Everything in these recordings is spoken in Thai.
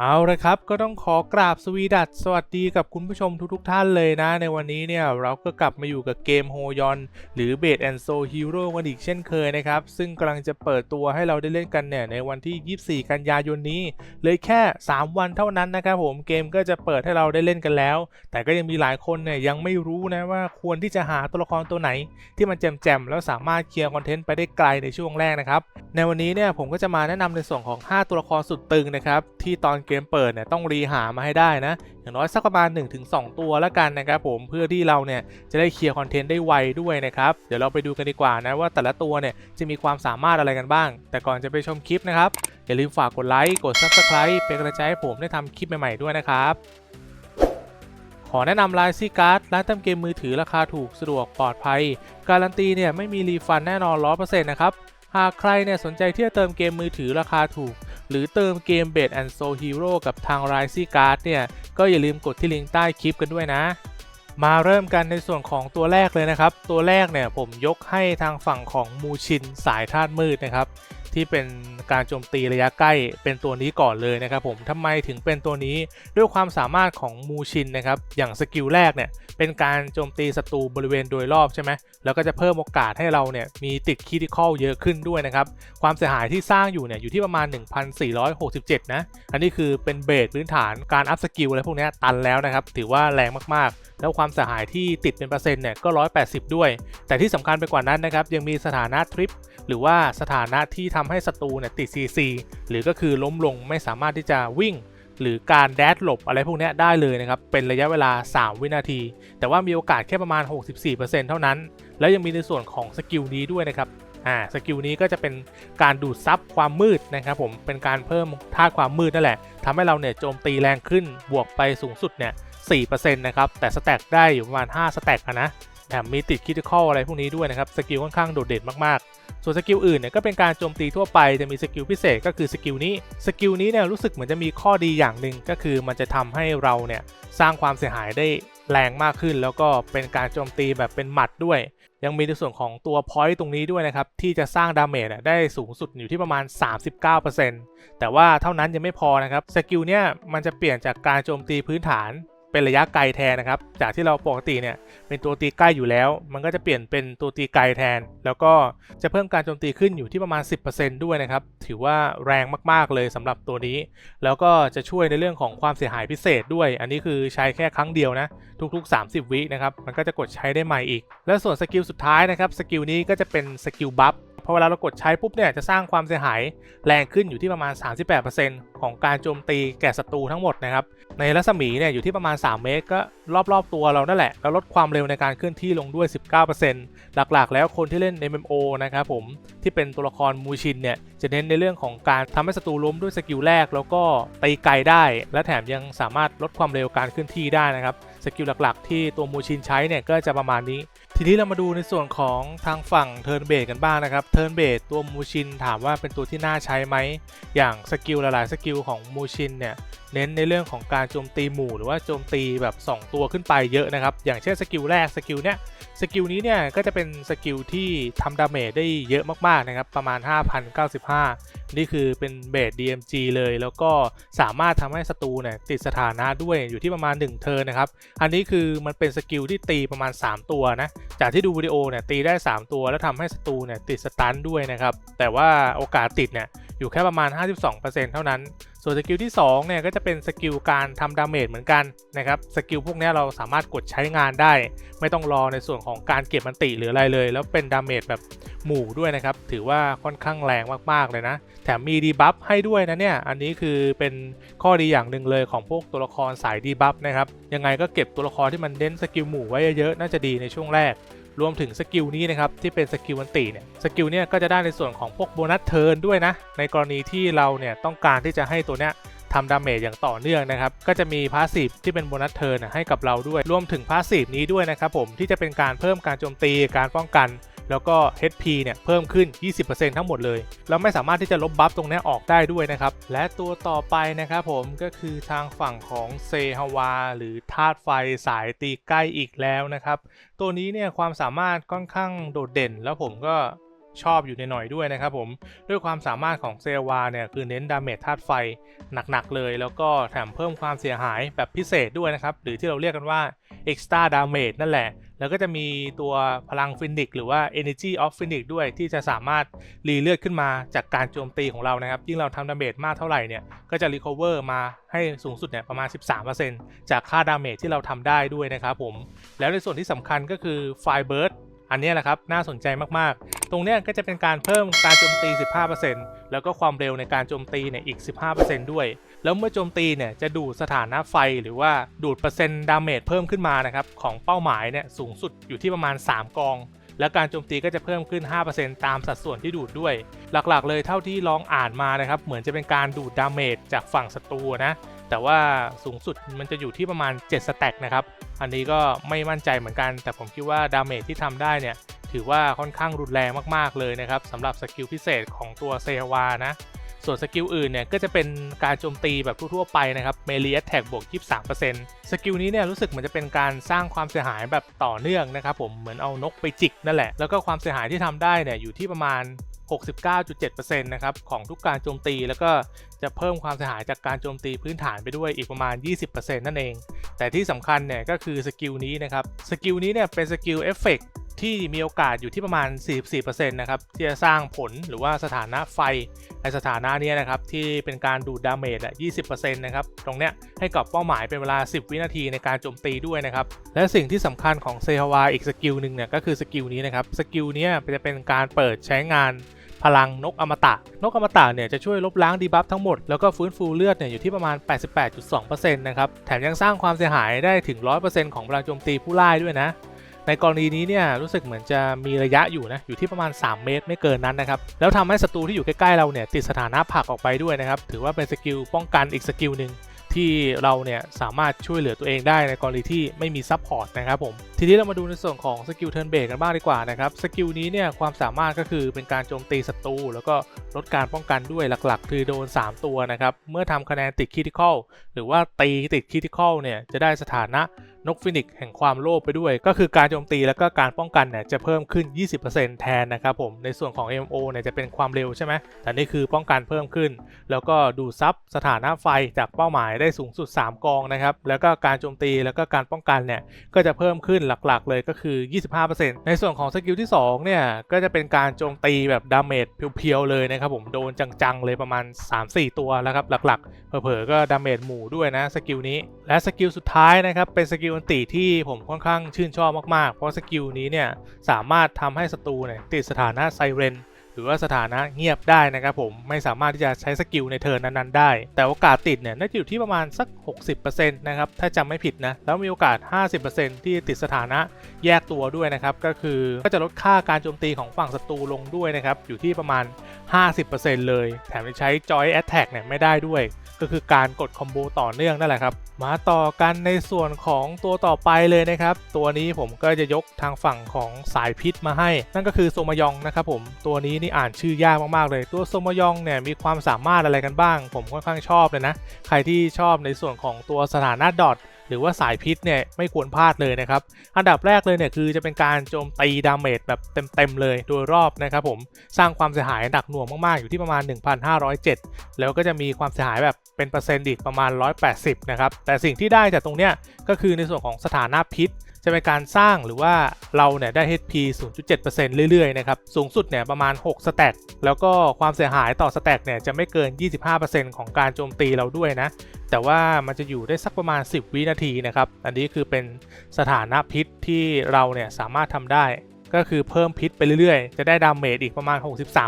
เอาละครับก็ต้องขอกราบสวีดัสสวัสดีกับคุณผู้ชมทุกๆทท่านเลยนะ ในวันนี้เนี่ยเราก็กลับมาอยู่กับเกมโฮยอนหรือ b บ d and Soul Hero กันอีกเช่นเคยนะครับ ซึ่งกำลังจะเปิดตัวให้เราได้เล่นกันเนี่ยในวันที่ 24 กันยายนนี้ เลยแค่ 3 วันเท่านั้นนะครับผมเกมก็จะเปิดให้เราได้เล่นกันแล้ว แต่ก็ยังมีหลายคนเนี่ยยังไม่รู้นะว่าควรที่จะหาตัวละครตัวไหน ที่มันแจ่มๆแล้วสามารถเคลียร์คอนเทนต์ไปได้ไกลในช่วงแรกนะครับในวันนี้เนี่ยผมก็จะมาแนะนำในส่วนของ 5 ตัวละครสุดตึงนะครับที่ตอนเกมเปิดเนี่ยต้องรีหามาให้ได้นะ อย่างน้อยสักประมาณ 1-2 ตัวแล้วกันนะครับผมเพื่อที่เราเนี่ยจะได้เคลียร์คอนเทนต์ได้ไวด้วยนะครับ เดี๋ยวเราไปดูกันดีกว่านะว่าแต่ละตัวเนี่ยจะมีความสามารถอะไรกันบ้าง แต่ก่อนจะไปชมคลิปนะครับ อย่าลืมฝากกดไลค์กด Subscribe เป็นกำลังใจให้ผมได้ทำคลิปใหม่ๆด้วยนะครับขอแนะนำไลน์ซีการ์ดร้านเติมเกมมือถือราคาถูกสะดวกปลอดภัย การันตีเนี่ยไม่มีรีฟันแน่นอน 100%นะครับ หากใครเนี่ยสนใจที่จะเติมเกมมือถือราคาถูก หรือเติมเกม b บ t and Soul Hero กับทาง r i s e Card เนี่ย ก็อย่าลืมกดที่ลิงก์ใต้คลิปกันด้วยนะ มาเริ่มกันในส่วนของตัวแรกเลยนะครับ ตัวแรกเนี่ยผมยกให้ทางฝั่งของมูชินสายธาตุมืดนะครับ ที่เป็นการโจมตีระยะใกล้เป็นตัวนี้ก่อนเลยนะครับผมทำไมถึงเป็นตัวนี้ด้วยความสามารถของมูชินนะครับอย่างสกิลแรกเนี่ยเป็นการโจมตีศัตรูบริเวณโดยรอบใช่ไหมแล้วก็จะเพิ่มโอกาสให้เราเนี่ยมีติดคิดิคอลเยอะขึ้นด้วยนะครับความเสียหายที่สร้างอยู่เนี่ยอยู่ที่ประมาณ 1,467 นะ อันนี้คือเป็นเบสพื้นฐานการอัพสกิลอะไรพวกนี้ตันแล้วนะครับถือว่าแรงมากๆแล้วความเสียหายที่ติดเป็นเปอร์เซ็นต์เนี่ยก็ 180 ด้วย แต่ที่สำคัญไปกว่านั้นนะครับยังมีสถานะทริปหรือว่าสถานะที่ทำให้ศัตรูเนี่ยติด CC หรือก็คือล้มลงไม่สามารถที่จะวิ่ง หรือการแดดหลบอะไรพวกนี้ได้เลยนะครับเป็นระยะเวลา 3 วินาที แต่ว่ามีโอกาสแค่ประมาณ 64%เท่านั้น แล้วยังมีในส่วนของสกิลนี้ด้วยนะครับอ่าสกิลนี้ก็จะเป็นการดูดซับความมืดนะครับผมเป็นการเพิ่มธาตุความมืดนั่นแหละทำให้เราเนี่ยโจมตีแรงขึ้นบวกไปสูงสุดเนี่ย 4%นะครับ แต่สแต็กได้อยู่ประมาณ 5 สแต็กนะแถมมีติดคิดคอลอะไรพวกนี้ด้วยนะครับ สกิลค่อนข้างโดดเด่นมากๆ ส่วนสกิลอื่นเนี่ยก็เป็นการโจมตีทั่วไป จะมีสกิลพิเศษก็คือสกิลนี้ สกิลนี้เนี่ยรู้สึกเหมือนจะมีข้อดีอย่างหนึ่งก็คือมันจะทำให้เราเนี่ยสร้างความเสียหายได้แรงมากขึ้น แล้วก็เป็นการโจมตีแบบเป็นหมัดด้วย ยังมีในส่วนของตัวพอยต์ตรงนี้ด้วยนะครับ ที่จะสร้างดาเมจได้สูงสุดอยู่ที่ประมาณ 39%แต่ว่าเท่านั้นยังไม่พอนะครับ สกิลเนี่ยมันจะเปลี่ยนจากการโจมตีพื้นฐาน เป็นระยะไกลแทนนะครับ จากที่เราปกติเนี่ยเป็นตัวตีใกล้อยู่แล้ว มันก็จะเปลี่ยนเป็นตัวตีไกลแทน แล้วก็จะเพิ่มการโจมตีขึ้นอยู่ที่ประมาณ 10%ด้วยนะครับ ถือว่าแรงมากๆเลยสำหรับตัวนี้ แล้วก็จะช่วยในเรื่องของความเสียหายพิเศษด้วย อันนี้คือใช้แค่ครั้งเดียวนะ ทุก ๆ 30 วินะครับ มันก็จะกดใช้ได้ใหม่อีก และส่วนสกิลสุดท้ายนะครับ สกิลนี้ก็จะเป็นสกิลบัฟ พอเวลาเรากดใช้ปุ๊บเนี่ยจะสร้างความเสียหายแรงขึ้นอยู่ที่ประมาณ 38%ของการโจมตีแก่ศัตรูทั้งหมดนะครับในรัศมีเนี่ยอยู่ที่ประมาณ 3 เมตร ก็รอบๆตัวเรานั่นแหละ แล้วลดความเร็วในการเคลื่อนที่ลงด้วย 19%หลักๆ แล้วคนที่เล่น MMO นะครับผมที่เป็นตัวละครมูชินเนี่ยจะเน้นในเรื่องของการทำให้ศัตรูล้มด้วยสกิลแรก แล้วก็ตีไกลได้ และแถมยังสามารถลดความเร็วการเคลื่อนที่ได้นะครับสกิลหลักๆ ที่ตัวมูชินใช้เนี่ยก็จะประมาณนี้ ทีนี้เรามาดูในส่วนของทางฝั่งเทิร์นเบดกันบ้างนะครับเทิร์นเบดตัวมูชินถามว่าเป็นตัวที่น่าใช้ไหม อย่างสกิลหลายๆสกิลของมูชินเนี่ย เน้นในเรื่องของการโจมตีหมู่หรือว่าโจมตีแบบ 2 ตัวขึ้นไปเยอะนะครับ อย่างเช่นสกิลแรกสกิลเนี้ยสกิลนี้เนี่ยก็จะเป็นสกิลที่ทำดาเมจได้เยอะมากๆนะครับประมาณ 5,095 นี่คือเป็นเบส DMG เลยแล้วก็สามารถทำให้ศัตรูเนี่ยติดสถานะด้วยอยู่ที่ประมาณ 1 เทิร์นนะครับ อันนี้คือมันเป็นสกิลที่ตีประมาณ 3 ตัวนะ จากที่ดูวิดีโอเนี่ยตีได้ 3 ตัว แล้วทำให้ศัตรูเนี่ยติดสตันด้วยนะครับแต่ว่าโอกาสติดเนี่ยอยู่แค่ประมาณ 52%เท่านั้น ส่วนสกิลที่2เนี่ยก็จะเป็นสกิลการทำดาเมจเหมือนกันนะครับสกิลพวกนี้เราสามารถกดใช้งานได้ ไม่ต้องรอในส่วนของการเก็บมันติหรืออะไรเลย แล้วเป็นดาเมจแบบหมู่ด้วยนะครับ ถือว่าค่อนข้างแรงมากๆเลยนะ แถมมีดีบัฟให้ด้วยนะเนี่ย อันนี้คือเป็นข้อดีอย่างหนึ่งเลยของพวกตัวละครสายดีบัฟนะครับ ยังไงก็เก็บตัวละครที่มันเน้นสกิลหมู่ไว้เยอะๆน่าจะดีในช่วงแรก รวมถึงสกิลนี้นะครับที่เป็นสกิลวันตีเนี่ยสกิลเนี่ยก็จะได้ในส่วนของพวกโบนัสเทิร์นด้วยนะ ในกรณีที่เราเนี่ยต้องการที่จะให้ตัวเนี้ยทำดาเมจอย่างต่อเนื่องนะครับ ก็จะมีพาสซีฟที่เป็นโบนัสเทิร์นให้กับเราด้วย รวมถึงพาสซีฟนี้ด้วยนะครับผมที่จะเป็นการเพิ่มการโจมตีการป้องกัน แล้วก็ HP เนี่ยเพิ่มขึ้น 20%ทั้งหมดเลย เราไม่สามารถที่จะลบบัฟตรงนี้ออกได้ด้วยนะครับ และตัวต่อไปนะครับผมก็คือทางฝั่งของเซฮาวา หรือธาตุไฟสายตีใกล้อีกแล้วนะครับ ตัวนี้เนี่ยความสามารถค่อนข้างโดดเด่นแล้วผมก็ ชอบอยู่ในหน่อยด้วยนะครับผม ด้วยความสามารถของเซวาเนี่ยคือเน้นดาเมจธาตุไฟหนักๆเลย แล้วก็แถมเพิ่มความเสียหายแบบพิเศษด้วยนะครับ หรือที่เราเรียกกันว่า extra damage นั่นแหละ แล้วก็จะมีตัวพลังฟินิกหรือว่า energy of phoenix ด้วยที่จะสามารถรีเลือดขึ้นมาจากการโจมตีของเรานะครับ ยิ่งเราทำดาเมจมากเท่าไหร่เนี่ย ก็จะ recover มาให้สูงสุดเนี่ยประมาณ 13%จากค่าดาเมจที่เราทำได้ด้วยนะครับผม แล้วในส่วนที่สำคัญก็คือ Fire Burst อันนี้แหละครับน่าสนใจมากๆ ตรงนี้ก็จะเป็นการเพิ่มการโจมตี 15%แล้วก็ความเร็วในการโจมตีเนี่ยอีก 15%ด้วย แล้วเมื่อโจมตีเนี่ยจะดูดสถานะไฟหรือว่าดูดเปอร์เซ็นต์ดาเมจเพิ่มขึ้นมานะครับของเป้าหมายเนี่ยสูงสุดอยู่ที่ประมาณ 3 กองแล้วการโจมตีก็จะเพิ่มขึ้น 5%ตามสัดส่วนที่ดูดด้วย หลักๆ เลยเท่าที่ลองอ่านมานะครับ เหมือนจะเป็นการดูดดาเมจจากฝั่งศัตรูนะ แต่ว่าสูงสุดมันจะอยู่ที่ประมาณ 7 สแต็กนะครับ อันนี้ก็ไม่มั่นใจเหมือนกัน แต่ผมคิดว่าดาเมจที่ทำได้เนี่ย ถือว่าค่อนข้างรุนแรงมากๆเลยนะครับสำหรับสกิลพิเศษของตัวเซวานะ ส่วนสกิลอื่นเนี่ย ก็จะเป็นการโจมตีแบบทั่วๆไปนะครับเมลีแอตแทกบวก 23%สกิลนี้เนี่ยรู้สึกเหมือนจะเป็นการสร้างความเสียหายแบบต่อเนื่องนะครับผมเหมือนเอานกไปจิกนั่นแหละแล้วก็ความเสียหายที่ทำได้เนี่ยอยู่ที่ประมาณ69.7%นะครับของทุกการโจมตีแล้วก็ จะเพิ่มความเสียหายจากการโจมตีพื้นฐานไปด้วยอีกประมาณ 20%นั่นเอง แต่ที่สำคัญเนี่ยก็คือสกิลนี้นะครับสกิลนี้เนี่ยเป็นสกิลเอฟเฟกที่มีโอกาสอยู่ที่ประมาณ 44%นะครับที่จะสร้างผลหรือว่าสถานะไฟในสถานะนี้นะครับที่เป็นการดูดดาเมจอะ20%นะครับตรงเนี้ยให้กับเป้าหมายเป็นเวลา 10 วินาทีในการโจมตีด้วยนะครับและสิ่งที่สำคัญของเซฮาวาอีกสกิลหนึ่งเนี่ยก็คือสกิลนี้นะครับสกิลนี้จะเป็นการเปิดใช้งาน พลังนกอมตะ นกอมตะเนี่ยจะช่วยลบล้างดีบัฟทั้งหมด แล้วก็ฟื้นฟูเลือดเนี่ยอยู่ที่ประมาณ 88.2%นะครับ แถมยังสร้างความเสียหายได้ถึง 100%ของพลังโจมตีผู้ล่ายด้วยนะในกรณีนี้เนี่ยรู้สึกเหมือนจะมีระยะอยู่นะอยู่ที่ประมาณ 3 เมตรไม่เกินนั้นนะครับแล้วทำให้ศัตรูที่อยู่ใกล้ๆเราเนี่ยติดสถานะผักออกไปด้วยนะครับถือว่าเป็นสกิลป้องกันอีกสกิลหนึ่ง ที่เราเนี่ยสามารถช่วยเหลือตัวเองได้ในกรณีที่ไม่มีซับพอร์ตนะครับผมทีนี้เรามาดูในส่วนของสกิลเทิร์นเบรกกันบ้างดีกว่านะครับสกิลนี้เนี่ยความสามารถก็คือเป็นการโจมตีศัตรูแล้วก็ลดการป้องกันด้วยหลักๆ คือโดน 3 ตัวนะครับเมื่อทำคะแนนติดคริทิคอลหรือว่าตีติดคริทิคอลเนี่ยจะได้สถานะ นกฟินิกแห่งความโลภไปด้วย ก็คือการโจมตีแล้วก็การป้องกันเนี่ยจะเพิ่มขึ้น 20%แทนนะครับผมในส่วนของ MO เนี่ยจะเป็นความเร็วใช่ไหมแต่นี่คือป้องกันเพิ่มขึ้น แล้วก็ดูซับสถานะไฟจากเป้าหมายได้สูงสุด 3 กองนะครับแล้วก็การโจมตีแล้วก็การป้องกันเนี่ยก็จะเพิ่มขึ้นหลักๆ เลยก็คือ 25%ในส่วนของสกิลที่2เนี่ยก็จะเป็นการโจมตีแบบดาเมจเพียวๆเลยนะครับผมโดนจังๆเลยประมาณ 3-4 ตัวแล้วครับหลักๆเผลอๆก็ดาเมจหมู่ด้วยนะสกิลนี้และสกิลสุดท้ายนะครับเป็นสกิลอันติที่ผมค่อนข้างชื่นชอบมากๆ เพราะสกิลนี้เนี่ยสามารถทำให้ศัตรูเนี่ยติดสถานะไซเรนหรือว่าสถานะเงียบได้นะครับผมไม่สามารถที่จะใช้สกิลในเทิร์นนั้นๆได้ แต่โอกาสติดเนี่ยน่าจะอยู่ที่ประมาณสัก 60%นะครับถ้าจำไม่ผิดนะแล้วมีโอกาส 50%ที่ติดสถานะแยกตัวด้วยนะครับก็คือก็จะลดค่าการโจมตีของฝั่งศัตรูลงด้วยนะครับอยู่ที่ประมาณ 50%เลย แถมใช้ Joy Attack เนี่ยไม่ได้ด้วย ก็คือการกดคอมโบต่อเนื่องนั่นแหละครับมาต่อกันในส่วนของตัวต่อไปเลยนะครับ ตัวนี้ผมก็จะยกทางฝั่งของสายพิษมาให้ นั่นก็คือโซมายองนะครับผมตัวนี้นี่อ่านชื่อยากมากๆเลย ตัวโซมายองเนี่ยมีความสามารถอะไรกันบ้าง ผมค่อนข้างชอบเลยนะใครที่ชอบในส่วนของตัวสถานะดอทหรือว่าสายพิษเนี่ยไม่ควรพลาดเลยนะครับ อันดับแรกเลยเนี่ยคือจะเป็นการโจมตีดาเมจแบบเต็มๆเลยโดยรอบนะครับผมสร้างความเสียหายหนักหน่วงมากๆอยู่ที่ประมาณ 1,507 แล้วก็จะมีความเสียหายแบบเป็นเปอร์เซ็นต์อีกประมาณ 180 นะครับ แต่สิ่งที่ได้จากตรงเนี้ยก็คือในส่วนของสถานะพิษ จะเป็นการสร้างหรือว่าเราเนี่ยได้ HP 0.7%เรื่อยๆ นะครับ สูงสุดเนี่ยประมาณ 6 สแต็กแล้วก็ความเสียหายต่อสแต็กเนี่ยจะไม่เกิน 25%ของการโจมตีเราด้วยนะ แต่ว่ามันจะอยู่ได้สักประมาณ 10 วินาทีนะครับ อันนี้คือเป็นสถานะพิษที่เราเนี่ยสามารถทำได้ ก็คือเพิ่มพิษไปเรื่อยๆ จะได้ดาเมจอีกประมาณ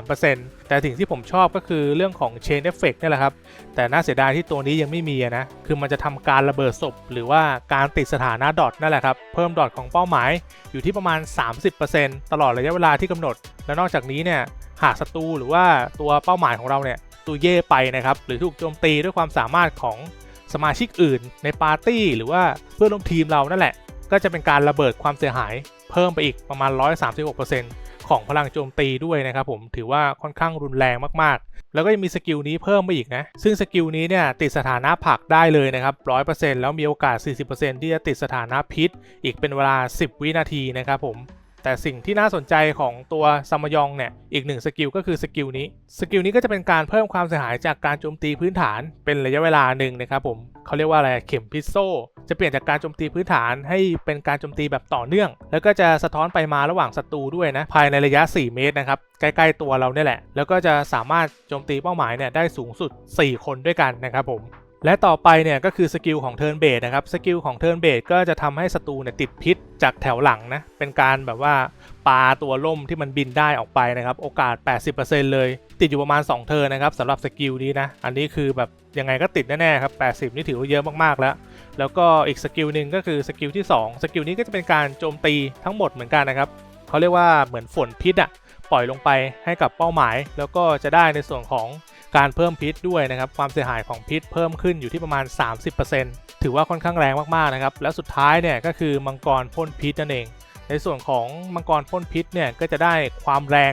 63%แต่สิ่งที่ผมชอบก็คือเรื่องของ Chain Effect นี่แหละครับ แต่น่าเสียดายที่ตัวนี้ยังไม่มีนะ คือมันจะทำการระเบิดศพ หรือว่าการติดสถานะดอทนั่นแหละครับ เพิ่มดอทของเป้าหมายอยู่ที่ประมาณ 30%ตลอดระยะเวลาที่กำหนด และนอกจากนี้เนี่ยหากศัตรูหรือว่าตัวเป้าหมายของเราเนี่ยตูเย่ไปนะครับหรือถูกโจมตีด้วยความสามารถของสมาชิกอื่น ในปาร์ตี้หรือว่าเพื่อนร่วมทีมเรานั่นแหละ ก็จะเป็นการระเบิดความเสียหาย เพิ่มไปอีกประมาณ 136%ของพลังโจมตีด้วยนะครับผมถือว่าค่อนข้างรุนแรงมากๆ แล้วก็ยังมีสกิลนี้เพิ่มไปอีกนะ ซึ่งสกิลนี้เนี่ยติดสถานะผักได้เลยนะครับ 100%แล้วมีโอกาส 40%ที่จะติดสถานะพิษ อีกเป็นเวลา 10 วินาทีนะครับผม แต่สิ่งที่น่าสนใจของตัวซัมยองเนี่ยอีกหนึ่งสกิลก็คือสกิลนี้สกิลนี้ก็จะเป็นการเพิ่มความเสียหายจากการโจมตีพื้นฐานเป็นระยะเวลาหนึ่งนะครับผมเขาเรียกว่าอะไรเข็มพิโซจะเปลี่ยนจากการโจมตีพื้นฐานให้เป็นการโจมตีแบบต่อเนื่อง แล้วก็จะสะท้อนไปมาระหว่างศัตรูด้วยนะภายในระยะ 4 เมตรนะครับใกล้ๆตัวเราเนี่ยแหละ แล้วก็จะสามารถโจมตีเป้าหมายเนี่ยได้สูงสุด 4 คนด้วยกันนะครับผม และต่อไปเนี่ยก็คือสกิลของเทิร์นเบดนะครับสกิลของเทิร์นเบดก็จะทำให้ศัตรูเนี่ยติดพิษจากแถวหลังนะเป็นการแบบว่าปาตัวล่มที่มันบินได้ออกไปนะครับโอกาส 80%เลย ติดอยู่ประมาณ 2 เทิร์นนะครับสำหรับสกิลนี้นะอันนี้คือแบบยังไงก็ติดแน่ๆครับ 80 นี่ถือว่าเยอะมากๆแล้ว แล้วก็อีกสกิลหนึ่งก็คือสกิลที่ 2 สกิลนี้ก็จะเป็นการโจมตีทั้งหมดเหมือนกันนะครับเขาเรียกว่าเหมือนฝนพิษอะปล่อยลงไปให้กับเป้าหมาย แล้วก็จะได้ในส่วนของ การเพิ่มพิษด้วยนะครับความเสียหายของพิษเพิ่มขึ้นอยู่ที่ประมาณ 30%ถือว่าค่อนข้างแรงมากๆนะครับแล้วสุดท้ายเนี่ยก็คือมังกรพ่นพิษนั่นเอง ในส่วนของมังกรพ่นพิษเนี่ยก็จะได้ความแรง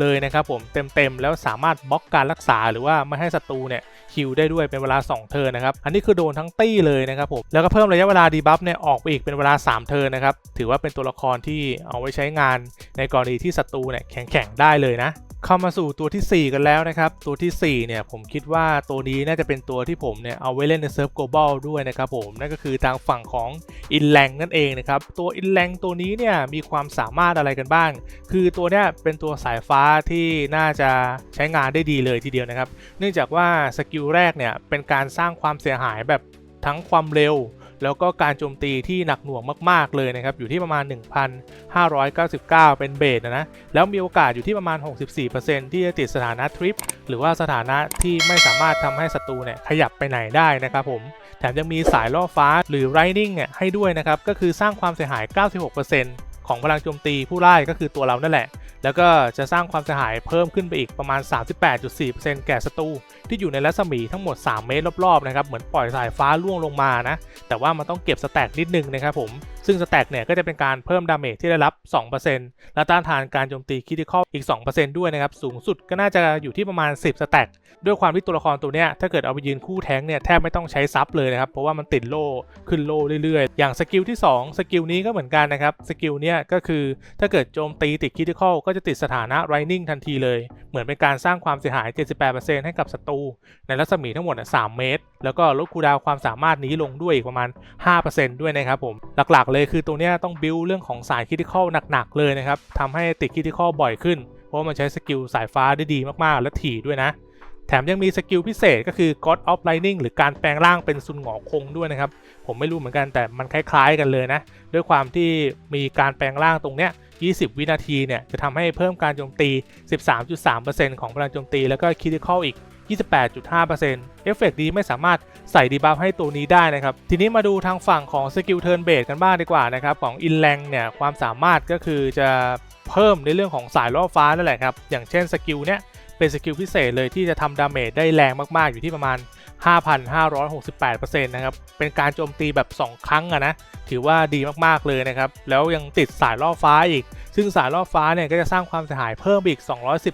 เลยนะครับผมเต็มๆแล้วสามารถบล็อกการรักษาหรือว่าไม่ให้ศัตรูเนี่ยคิวได้ด้วยเป็นเวลา 2 เทิร์นนะครับอันนี้คือโดนทั้งตี้เลยนะครับผมแล้วก็เพิ่มระยะเวลาดีบัฟเนี่ยออกไปอีกเป็นเวลา 3 เทิร์นนะครับถือว่าเป็นตัวละครที่เอาไว้ใช้งานในกรณีที่ศัตรูเนี่ยแข็งๆได้เลยนะ เข้ามาสู่ตัวทีสี่ 4 กันแล้วนะครับ ตัวทีสี่ 4 เนี่ยผมคิดว่าตัวนี้น่าจะเป็นตัวที่ผมเนี่ยเอาไว้เล่นในเซิร์ฟ global ด้วยนะครับผม นั่นก็คือทางฝั่งของอินแลงนั่นเองนะครับ ตัวอินแลงตัวนี้เนี่ยมีความสามารถอะไรกันบ้าง คือตัวเนี้ยเป็นตัวสายฟ้าที่น่าจะใช้งานได้ดีเลยทีเดียวนะครับ เนื่องจากว่าสกิลแรกเนี่ยเป็นการสร้างความเสียหายแบบทั้งความเร็ว แล้วก็การโจมตีที่หนักหน่วงมากๆเลยนะครับอยู่ที่ประมาณ 1,599 เป็นเบสนะนะแล้วมีโอกาสอยู่ที่ประมาณ 64%ที่จะติดสถานะทริปหรือว่าสถานะที่ไม่สามารถทำให้ศัตรูเนี่ยขยับไปไหนได้นะครับผมแถมยังมีสายล่อฟ้าหรือ Lightning เนี่ยให้ด้วยนะครับก็คือสร้างความเสียหาย 96%ของพลังโจมตีผู้ไล่ก็คือตัวเรานั่นแหละ แล้วก็จะสร้างความเสียหายเพิ่มขึ้นไปอีกประมาณ 38.4%แก่ศัตรูที่อยู่ในรัศมีทั้งหมด 3 เมตรรอบๆนะครับเหมือนปล่อยสายฟ้าล่วงลงมานะแต่ว่ามันต้องเก็บสแต็กนิดนึงนะครับผม ซึ่งสแต็กเนี่ยก็จะเป็นการเพิ่มดาเมจที่ได้รับ 2%และต้านทานการโจมตีคริติคอลอีก 2%ด้วยนะครับ สูงสุดก็น่าจะอยู่ที่ประมาณ 10 สแต็กด้วยความที่ตัวละครตัวเนี้ยถ้าเกิดเอาไปยืนคู่แท้งเนี่ยแทบไม่ต้องใช้ซับเลยนะครับ เพราะว่ามันติดโล่ขึ้นโล่เรื่อยๆ อย่างสกิลที่ 2 สกิลนี้ก็เหมือนกันนะครับ สกิลเนี้ยก็คือถ้าเกิดโจมตีติดคริติคอลก็จะติดสถานะ Rising ทันทีเลย เหมือนเป็นการสร้างความเสียหาย 78%ให้กับศัตรูในรัศมีทั้งหมด 3 เมตร แล้วก็ลดคูดาวความสามารถนี้ลงด้วยอีกประมาณ 5%ด้วยนะครับผมหลักๆเลยคือตัวเนี้ยต้องบิวเรื่องของสายคิติคอลหนักๆเลยนะครับทำให้ติดคิติคอลบ่อยขึ้น เพราะว่ามันใช้สกิลสายฟ้าได้ดีมากๆ และถี่ด้วยนะ แถมยังมีสกิลพิเศษก็คือ God of Lightning หรือการแปลงร่างเป็นซุนหงอคงด้วยนะครับ ผมไม่รู้เหมือนกันแต่มันคล้ายๆกันเลยนะ ด้วยความที่มีการแปลงร่างตรงเนี้ย20 วินาทีเนี่ยจะทำให้เพิ่มการโจมตี 13.3%ของพลังโจมตี แล้วก็คิติคอลอีก 28.5%เอฟเฟกต์นี้ไม่สามารถใส่ดีบัฟให้ตัวนี้ได้นะครับ ทีนี้มาดูทางฝั่งของสกิลเทิร์นเบสกันบ้างดีกว่านะครับของอินแลงเนี่ยความสามารถก็คือจะเพิ่มในเรื่องของสายล่อฟ้านั่นแหละครับ อย่างเช่นสกิลเนี้ยเป็นสกิลพิเศษเลยที่จะทำดาเมจได้แรงมาก ๆ อยู่ที่ประมาณ 5,568%นะครับ เป็นการโจมตีแบบ 2 ครั้งอะนะ ถือว่าดีมาก ๆ เลยนะครับ แล้วยังติดสายล่อฟ้าอีก ซึ่งสายล่อฟ้าเนี่ยก็จะสร้างความเสียหายเพิ่มอีก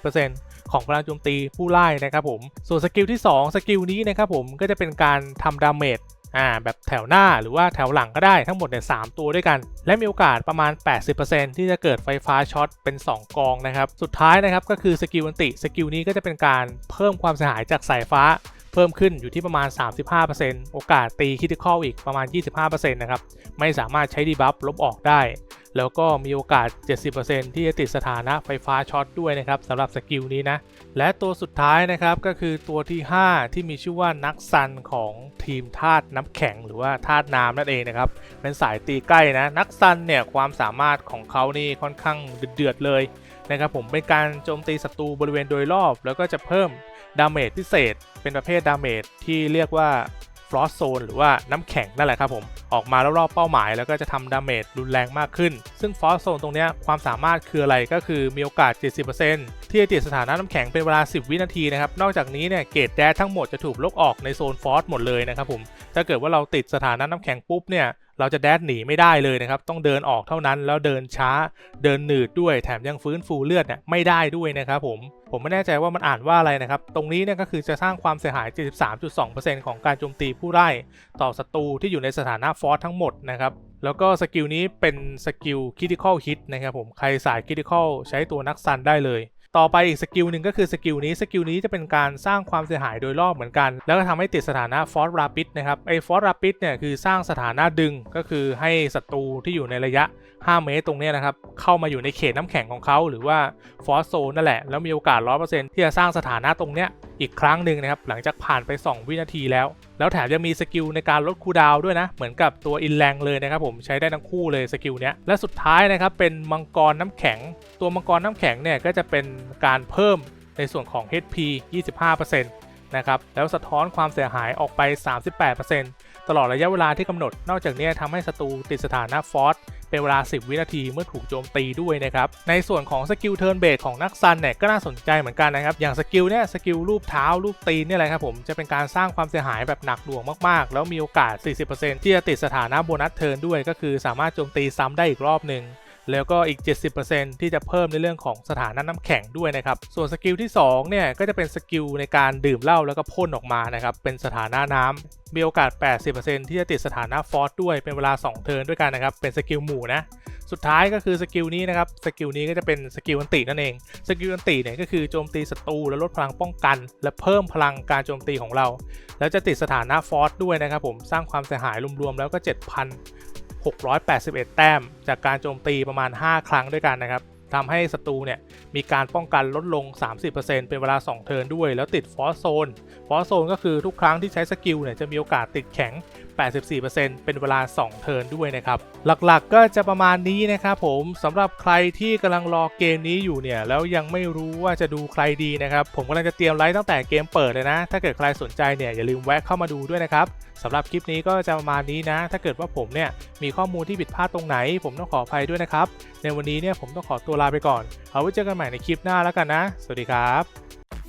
210% ของพลังโจมตีผู้ไล่นะครับผม ส่วนสกิลที่ 2 สกิลนี้นะครับผมก็จะเป็นการทำดาเมจอ่าแบบแถวหน้าหรือว่าแถวหลังก็ได้ทั้งหมดเนี่ยสตัวด้วยกัน และมีโอกาสประมาณ 80%ที่จะเกิดไฟฟ้าช็อตเป็น 2 กองนะครับ สุดท้ายนะครับก็คือสกิลอันติสกิลนี้ก็จะเป็นการเพิ่มความเสียหายจากสายฟ้าเพิ่มขึ้นอยู่ที่ประมาณ 35%โอกาสตีคิติคอลอีกประมาณ 25%นะครับ ไม่สามารถใช้ดีบัฟลบออกได้ แล้วก็มีโอกาส 70%ที่จะติดสถานะไฟฟ้าช็อตด้วยนะครับสำหรับสกิลนี้นะ และตัวสุดท้ายนะครับก็คือตัวที่ 5 ที่มีชื่อว่านักซันของทีมธาตุน้ำแข็งหรือว่าธาตุน้ำนั่นเองนะครับ เป็นสายตีใกล้นะ นักซันเนี่ยความสามารถของเขานี่ค่อนข้างเดือดเลยนะครับผมเป็นการโจมตีศัตรูบริเวณโดยรอบ แล้วก็จะเพิ่มดาเมจพิเศษ เป็นประเภทดาเมจที่เรียกว่า ฟรอสโซนหรือว่าน้ำแข็งนั่นแหละครับผมออกมารอบๆเป้าหมาย แล้วก็จะทำดาเมจรุนแรงมากขึ้น ซึ่งฟรอสโซนตรงนี้ความสามารถคืออะไรก็คือมีโอกาส 70%ที่จะติดสถานะน้ำแข็งเป็นเวลา 10 วินาทีนะครับนอกจากนี้เนี่ยเกรดแดดทั้งหมดจะถูกลบออกในโซนฟรอสหมดเลยนะครับผมถ้าเกิดว่าเราติดสถานะน้ำแข็งปุ๊บเนี่ย เราจะแดดหนีไม่ได้เลยนะครับ ต้องเดินออกเท่านั้น แล้วเดินช้า เดินหนืดด้วย แถมยังฟื้นฟูเลือดเนี่ยไม่ได้ด้วยนะครับผม ผมไม่แน่ใจว่ามันอ่านว่าอะไรนะครับ ตรงนี้เนี่ยก็คือจะสร้างความเสียหาย 73.2%ของการโจมตีผู้ไล่ต่อศัตรูที่อยู่ในสถานะฟอสทั้งหมดนะครับแล้วก็สกิลนี้เป็นสกิล Critical Hit นะครับผม ใครสาย Critical ใช้ตัวนักซันได้เลย ต่อไปอีกสกิลหนึ่งก็คือสกิลนี้สกิลนี้จะเป็นการสร้างความเสียหายโดยรอบเหมือนกัน แล้วก็ทำให้ติดสถานะ Force Rapid นะครับไอ้ Force Rapid เนี่ยคือสร้างสถานะดึงก็คือให้ศัตรูที่อยู่ในระยะ 5 เมตรตรงนี้นะครับเข้ามาอยู่ในเขตน้ำแข็งของเขาหรือว่า Force Zone นั่นแหละ แล้วมีโอกาส 100%ที่จะสร้างสถานะตรงเนี้ยอีกครั้งหนึ่งนะครับหลังจากผ่านไป 2 วินาทีแล้ว แล้วแถมยังมีสกิลในการลดคูดาวด้วยนะ เหมือนกับตัวอินแรงเลยนะครับผมใช้ได้ทั้งคู่เลยสกิลเนี้ยและสุดท้ายนะครับเป็นมังกรน้ำแข็ง ตัวมังกรน้ำแข็งเนี่ยก็จะเป็นการเพิ่มในส่วนของ HP 25%นะครับแล้วสะท้อนความเสียหายออกไป 38%ตลอดระยะเวลาที่กำหนด นอกจากนี้ทำให้ศัตรูติดสถานะฟอส เป็นเวลา 10 วินาทีเมื่อถูกโจมตีด้วยนะครับ ในส่วนของสกิลเทิร์นเบสของนักซันเนี่ยก็น่าสนใจเหมือนกันนะครับ อย่างสกิลเนี่ยสกิลรูปเท้ารูปตีนเนี่ยแหละครับผมจะเป็นการสร้างความเสียหายแบบหนักหน่วงมากๆ แล้วมีโอกาส 40%ที่จะติดสถานะโบนัสเทิร์นด้วยก็คือสามารถโจมตีซ้ำได้อีกรอบหนึ่ง แล้วก็อีก 70%ที่จะเพิ่มในเรื่องของสถานะน้ำแข็งด้วยนะครับ ส่วนสกิลที่2เนี่ยก็จะเป็นสกิลในการดื่มเหล้าแล้วก็พ่นออกมานะครับ เป็นสถานะน้ำมีโอกาส 80%ที่จะติดสถานะฟอสด้วยเป็นเวลา 2 เทิร์นด้วยกันนะครับ เป็นสกิลหมู่นะ สุดท้ายก็คือสกิลนี้นะครับ สกิลนี้ก็จะเป็นสกิลอันตินั่นเอง สกิลอันติเนี่ยก็คือโจมตีศัตรูแล้วลดพลังป้องกัน และเพิ่มพลังการโจมตีของเรา แล้วจะติดสถานะฟอสด้วยนะครับผม สร้างความเสียหายรวมๆแล้วก็ 7,000 681 แต้ม จากการโจมตีประมาณ 5 ครั้งด้วยกันนะครับทำให้ศัตรูเนี่ยมีการป้องกันลดลง 30%เป็นเวลา 2 เทิร์นด้วย แล้วติดฟอสโซน ฟอสโซนก็คือทุกครั้งที่ใช้สกิลเนี่ยจะมีโอกาสติดแข็ง 84%เป็นเวลา 2 เทิร์นด้วยนะครับ หลักๆก็จะประมาณนี้นะครับผมสำหรับใครที่กำลังรอเกมนี้อยู่เนี่ยแล้วยังไม่รู้ว่าจะดูใครดีนะครับ ผมกำลังจะเตรียมไลฟ์ตั้งแต่เกมเปิดเลยนะ ถ้าเกิดใครสนใจเนี่ยอย่าลืมแวะเข้ามาดูด้วยนะครับสำหรับคลิปนี้ก็จะประมาณนี้นะ ถ้าเกิดว่าผมเนี่ยมีข้อมูลที่ผิดพลาดตรงไหน ผมต้องขออภัยด้วยนะครับ ในวันนี้เนี่ยผมต้องขอตัวลาไปก่อน เอาไว้เจอกันใหม่ในคลิปหน้าแล้วกันนะ สวัสดีครับ